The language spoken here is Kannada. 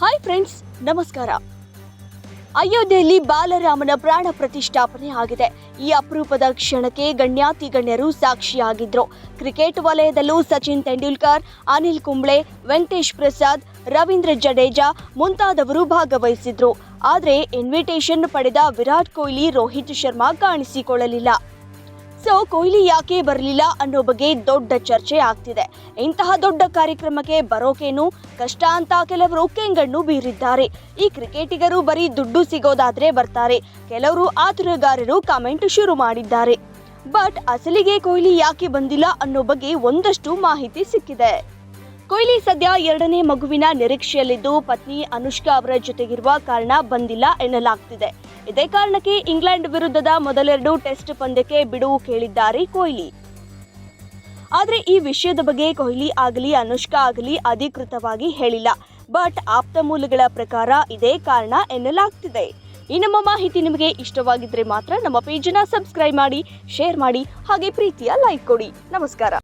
ಹಾಯ್ ಫ್ರೆಂಡ್ಸ್ ನಮಸ್ಕಾರ. ಅಯೋಧ್ಯೆಯಲ್ಲಿ ಬಾಲರಾಮನ ಪ್ರಾಣ ಪ್ರತಿಷ್ಠಾಪನೆ ಆಗಿದೆ. ಈ ಅಪರೂಪದ ಕ್ಷಣಕ್ಕೆ ಗಣ್ಯಾತಿ ಗಣ್ಯರು ಸಾಕ್ಷಿಯಾಗಿದ್ರು. ಕ್ರಿಕೆಟ್ ವಲಯದಲ್ಲೂ ಸಚಿನ್ ತೆಂಡೂಲ್ಕರ್, ಅನಿಲ್ ಕುಂಬ್ಳೆ, ವೆಂಕಟೇಶ್ ಪ್ರಸಾದ್, ರವೀಂದ್ರ ಜಡೇಜಾ ಮುಂತಾದವರು ಭಾಗವಹಿಸಿದ್ರು. ಆದರೆ ಇನ್ವಿಟೇಷನ್ ಪಡೆದ ವಿರಾಟ್ ಕೊಹ್ಲಿ, ರೋಹಿತ್ ಶರ್ಮಾ ಕಾಣಿಸಿಕೊಳ್ಳಲಿಲ್ಲ. ಸೊ ಕೊಹ್ಲಿ ಯಾಕೆ ಬರಲಿಲ್ಲ ಅನ್ನೋ ಬಗ್ಗೆ ದೊಡ್ಡ ಚರ್ಚೆ ಆಗ್ತಿದೆ. ಇಂತಹ ದೊಡ್ಡ ಕಾರ್ಯಕ್ರಮಕ್ಕೆ ಬರೋಕೇನು ಕಷ್ಟ ಅಂತ ಕೆಲವರು ಕೆಂಗಣ್ಣು ಬೀರಿದ್ದಾರೆ. ಈ ಕ್ರಿಕೆಟಿಗರು ಬರೀ ದುಡ್ಡು ಸಿಗೋದಾದ್ರೆ ಬರ್ತಾರೆ. ಕೆಲವರು ಆತುರಗಾರರು ಕಾಮೆಂಟ್ ಶುರು ಮಾಡಿದ್ದಾರೆ. ಬಟ್ ಅಸಲಿಗೆ ಕೊಹ್ಲಿ ಯಾಕೆ ಬಂದಿಲ್ಲ ಅನ್ನೋ ಬಗ್ಗೆ ಒಂದಷ್ಟು ಮಾಹಿತಿ ಸಿಕ್ಕಿದೆ. ಕೊಹ್ಲಿ ಸದ್ಯ ಎರಡನೇ ಮಗುವಿನ ನಿರೀಕ್ಷೆಯಲ್ಲಿದ್ದು ಪತ್ನಿ ಅನುಷ್ಕಾ ಅವರ ಜೊತೆಗಿರುವ ಕಾರಣ ಬಂದಿಲ್ಲ ಎನ್ನಲಾಗ್ತಿದೆ. ಇದೇ ಕಾರಣಕ್ಕೆ ಇಂಗ್ಲೆಂಡ್ ವಿರುದ್ಧದ ಮೊದಲೆರಡು ಟೆಸ್ಟ್ ಪಂದ್ಯಕ್ಕೆ ಬಿಡುವು ಕೇಳಿದ್ದಾರೆ ಕೊಹ್ಲಿ. ಆದರೆ ಈ ವಿಷಯದ ಬಗ್ಗೆ ಕೊಹ್ಲಿ ಆಗಲಿ, ಅನುಷ್ಕಾ ಆಗಲಿ ಅಧಿಕೃತವಾಗಿ ಹೇಳಿಲ್ಲ. ಬಟ್ ಆಪ್ತ ಮೂಲಗಳ ಪ್ರಕಾರ ಇದೇ ಕಾರಣ ಎನ್ನಲಾಗ್ತಿದೆ. ಈ ನಮ್ಮ ಮಾಹಿತಿ ನಿಮಗೆ ಇಷ್ಟವಾಗಿದ್ದರೆ ಮಾತ್ರ ನಮ್ಮ ಪೇಜನ್ನು ಸಬ್ಸ್ಕ್ರೈಬ್ ಮಾಡಿ, ಶೇರ್ ಮಾಡಿ, ಹಾಗೆ ಪ್ರೀತಿಯ ಲೈಕ್ ಕೊಡಿ. ನಮಸ್ಕಾರ.